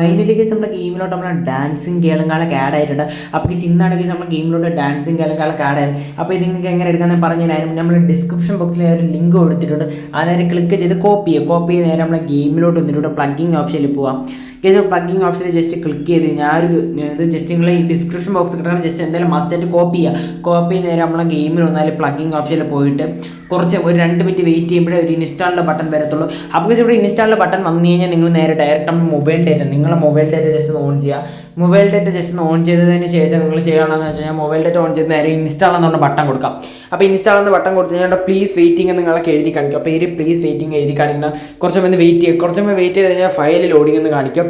Finally case നമ്മുടെ ഗെയിമിലോട്ട് നമ്മൾ dancing കേളങ്കാലൊക്കെ add ആയിട്ടുണ്ട്. അപ്പോൾ ഈ ഇന്നാണ് കേസ് നമ്മുടെ ഗെയിമിലോട്ട് ഡാൻസിങ് കേളങ്കാലൊക്കെ ആഡ് ആയത് അപ്പോൾ ഇത് നിങ്ങൾക്ക് എങ്ങനെ എടുക്കാമെന്ന് പറഞ്ഞുതരാനും നമ്മൾ ഡിസ്ക്രിപ്ഷൻ ബോക്സിൽ ഒരു ലിങ്ക് കൊടുത്തിട്ടുണ്ട്. നേരെ ക്ലിക്ക് ചെയ്ത് കോപ്പി ചെയ്യുക. കോപ്പി ചെയ്ത് നേരം നമ്മുടെ ഗെയിമിലോട്ട് വന്നിട്ട് പ്ലഗിങ് ഓപ്ഷനിൽ പോവാം. കേസ് പ്ലഗിങ് ഓപ്ഷനിൽ ജസ്റ്റ് ക്ലിക്ക് ചെയ്ത് ഞാൻ ഒരു ഇത് ജസ്റ്റ് നിങ്ങൾ ഈ ഡിസ്ക്രിപ്ഷൻ ബോക്സ് കിട്ടണം ജസ്റ്റ് എന്തായാലും മസ്റ്റായിട്ട് കോപ്പി ചെയ്യുക. കോപ്പി ചെയ്ത് നേരം നമ്മളെ ഗെയിമിൽ വന്നാൽ പ്ലഗിങ് ഓപ്ഷനിൽ പോയിട്ട് കുറച്ച് ഒരു രണ്ട് മിനിറ്റ് വെയിറ്റ് ചെയ്യുമ്പോഴേ ഒരു ഇൻസ്റ്റാളിന്റെ ബട്ടൺ വരത്തുള്ളൂ. അപ്പോൾ ഇവിടെ ഇൻസ്റ്റാളിന്റെ ബട്ടൺ വന്നു കഴിഞ്ഞാൽ നിങ്ങൾ നേരെ ഡയറക്റ്റ് നമ്മുടെ മൊബൈൽ ഡേറ്റ നിങ്ങളെ മൊബൈൽ ഡേറ്റ ജസ്റ്റ് ഒന്ന് ഓൺ ചെയ്യുക മൊബൈൽ ഡേറ്റ ജസ്റ്റ് ഒന്ന് ഓൺ ചെയ്തതിന് ശേഷം നിങ്ങൾ ചെയ്യണമെന്ന് വെച്ച് കഴിഞ്ഞാൽ മൊബൈൽ ഡേറ്റ ഓൺ ചെയ്ത് നേരെ ഇൻസ്റ്റാൾ എന്ന് പറഞ്ഞ ബട്ടൺ കൊടുക്കാം. അപ്പോൾ ഇൻസ്റ്റാൾ എന്ന ബട്ടൺ കൊടുത്തു കഴിഞ്ഞാൽ പ്ലീസ് വെയിറ്റിംഗ് എന്ന് എഴുതി കാണിക്കും. അപ്പോൾ ഈ പ്ലീസ് വെയിറ്റിംഗ് എഴുതി കാണിക്കുന്ന കുറച്ച് സമയം വെയിറ്റ് ചെയ്യുക കുറച്ച് സമയം വെയിറ്റ് ചെയ്ത് കഴിഞ്ഞാൽ ഫയൽ ലോഡിംഗ് എന്ന് കാണിക്കും.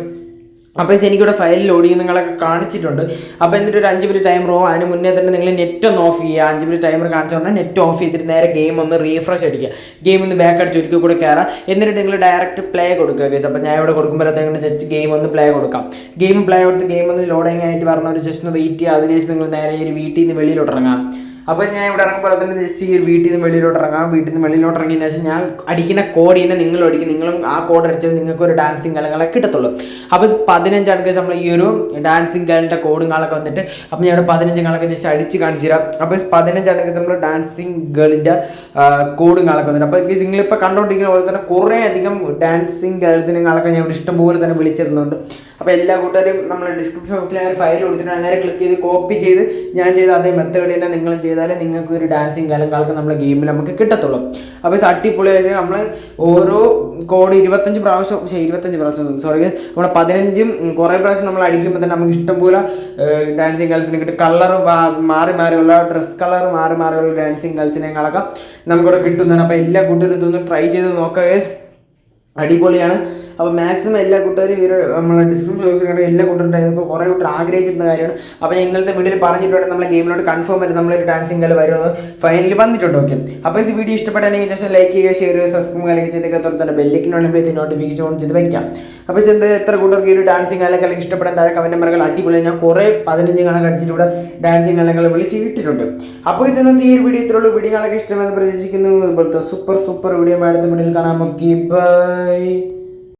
അപ്പോൾ എനിക്കിവിടെ ഫയൽ ലോഡിങ് നിങ്ങളൊക്കെ കാണിച്ചിട്ടുണ്ട്. അപ്പോൾ എന്നിട്ട് ഒരു അഞ്ച് മിനിറ്റ് ടൈമർ ഓ അതിന് മുന്നേ തന്നെ നിങ്ങൾ നെറ്റ് ഒന്ന് ഓഫ് ചെയ്യുക. അഞ്ച് മിനിറ്റ് ടൈമർ കാണിച്ചു പറഞ്ഞാൽ നെറ്റ് ഓഫ് ചെയ്തിട്ട് നേരെ ഗെയിം ഒന്ന് റീഫ്രഷ് അടിക്കുക. ഗെയിം ഒന്ന് ബാക്ക് അടിച്ച് ഒരിക്കൽ കൂടെ കയറാം എന്നിട്ട് നിങ്ങൾ ഡയറക്റ്റ് പ്ലേ കൊടുക്കുക കേസ് അപ്പോൾ ഞാൻ ഇവിടെ കൊടുക്കുമ്പോഴത്തേക്കും ജസ്റ്റ് ഗെയിം ഒന്ന് പ്ലേ കൊടുക്കാം. ഗെയിം പ്ലേ കൊടുത്ത് ഗെയിം ഒന്ന് ലോഡിങ് ആയിട്ട് പറഞ്ഞ ഒരു ജസ്റ്റ് ഒന്ന് വെയിറ്റ് ചെയ്യുക. അതിനുശേഷം നിങ്ങൾ നേരെ ഒരു വീട്ടിൽ നിന്ന് വെളിയിലോട്ട് ഇറങ്ങാം അപ്പോൾ ഞാൻ ഇവിടെ ഇറങ്ങുമ്പോൾ തന്നെ ജസ്റ്റ് ഈ വീട്ടിൽ നിന്ന് വെളിയിലോട്ട് ഇറങ്ങാം. വീട്ടിൽ നിന്ന് വെളിയിലോട്ട് ഇറങ്ങിയതിന് ശേഷം ഞാൻ അടിക്കുന്ന കോഡ് തന്നെ നിങ്ങൾ അടിക്കും. നിങ്ങളും ആ കോഡ് അടിച്ചാൽ നിങ്ങൾക്ക് ഒരു ഡാൻസിങ് കളങ്ങളെ കിട്ടത്തുള്ളൂ. അപ്പോൾ പതിനഞ്ച് ആൾക്ക് നമ്മൾ ഈ ഒരു ഡാൻസിങ് ഗേളിന്റെ കോഡും കാളൊക്കെ വന്നിട്ട് അപ്പോൾ ഞാൻ പതിനഞ്ച് കാളൊക്കെ ജസ്റ്റ് അടിച്ച് കാണിച്ചു തരാം. അപ്പോൾ പതിനഞ്ച് ആൾക്ക് നമ്മൾ ഡാൻസിങ് ഗേളിന്റെ കോഡും കാണൊക്കെ വന്നിട്ട്. അപ്പോൾ സിംഗിൾ നിങ്ങളിപ്പോൾ കണ്ടുകൊണ്ടിരിക്കുന്ന പോലെ തന്നെ കുറേ അധികം ഡാൻസിങ് ഗേൾസിനെ കാണൊക്കെ ഞാൻ ഇവിടെ ഇഷ്ടംപോലെ തന്നെ വിളിച്ചിരുന്നുണ്ട്. അപ്പോൾ എല്ലാ കൂട്ടുകാരും നമ്മൾ ഡിസ്ക്രിപ്ഷൻ ബോക്സിൽ ഒരു ഫയൽ കൊടുത്തിട്ട് നേരെ ക്ലിക്ക് ചെയ്ത് കോപ്പി ചെയ്ത് ഞാൻ ചെയ്ത അതേ മെത്തേഡ് തന്നെ നിങ്ങൾ ചെയ്താലേ നിങ്ങൾക്ക് ഒരു ഡാൻസിങ് കാലം കാലത്ത് നമ്മുടെ ഗെയിമിൽ നമുക്ക് കിട്ടത്തുള്ളൂ. അപ്പോൾ അടിപൊളി വെച്ചാൽ നമ്മൾ ഓരോ കോഡ് ഇരുപത്തഞ്ച് പ്രാവശ്യം പക്ഷേ ഇരുപത്തഞ്ച് പ്രാവശ്യം സോറി നമ്മൾ പതിനഞ്ചും കുറേ പ്രാവശ്യം നമ്മൾ അടിക്കുമ്പോൾ തന്നെ നമുക്ക് ഇഷ്ടംപോലെ ഡാൻസിങ് ഗേൾസിനെ കിട്ടും. കളർ മാറി മാറിയുള്ള ഡ്രസ് കളർ മാറി മാറിയുള്ള ഡാൻസിങ് ഗേൾസിനെക്കാളൊക്കെ നമുക്കിവിടെ കിട്ടുന്നതാണ് അപ്പോൾ എല്ലാ കൂട്ടരും ഇതൊന്ന് ട്രൈ ചെയ്ത് നോക്കാം guys. അടിപൊളിയാണ് അപ്പോൾ മാക്സിമം എല്ലാ കൂട്ടുകാരും ഈ ഒരു നമ്മളെ ഡിസ്ക്രിപ്ഷൻ ബോക്സിൽ കണ്ട എല്ലാ കൂട്ടുകാരും ഇതൊക്കെ കുറേ കൂട്ടർ ആഗ്രഹിച്ചിരുന്ന കാര്യമാണ്. അപ്പോൾ ഇന്നലത്തെ വീഡിയോയിൽ പറഞ്ഞിട്ടുണ്ട് നമ്മളെ ഗെയിമിലോട്ട് കൺഫേം ആയിട്ട് നമ്മളൊരു ഡാൻസിങ് കളി വരുമെന്ന് ഫൈനലി വന്നിട്ടുണ്ട് ഓക്കെ അപ്പോൾ ഈ വീഡിയോ ഇഷ്ടപ്പെട്ടാണെങ്കിൽ ജസ്റ്റ് ലൈക്ക് ചെയ്യുക ഷെയർ ചെയ്യുക സബ്സ്ക്രൈബ് കാര്യങ്ങൾ ചെയ്തൊക്കെ തുറന്നിട്ട് ബെല്ലിക്കിനുള്ളിൽ നോട്ടിഫിക്കേഷൻ ഓൺ ചെയ്ത് വയ്ക്കാം അപ്പോൾ ചെന്ത് എത്ര കൂട്ടർക്ക് ഈ ഒരു ഡാൻസിങ് അല്ലെങ്കിൽ ഇഷ്ടപ്പെടാൻ താഴെ കമന്റ് മറകൾ അടിപൊളി ഞാൻ കുറേ പതിനഞ്ച് കണക്ക് അടിച്ചിട്ട് ഡാൻസിങ് അല്ലെങ്കിൽ വിളിച്ച് ഇട്ടിട്ടുണ്ട്. അപ്പോൾ ഇതിനകത്ത് ഈ ഒരു വീഡിയോ ഇത്രയുള്ളൂ വീഡിയോ കണക്ക് ഇഷ്ടമെന്ന് പ്രതീക്ഷിക്കുന്നു. ഇതുപോലത്തെ സൂപ്പർ സൂപ്പർ വീഡിയോ അടുത്ത വീഡിയോയിൽ കാണാം. Okay bye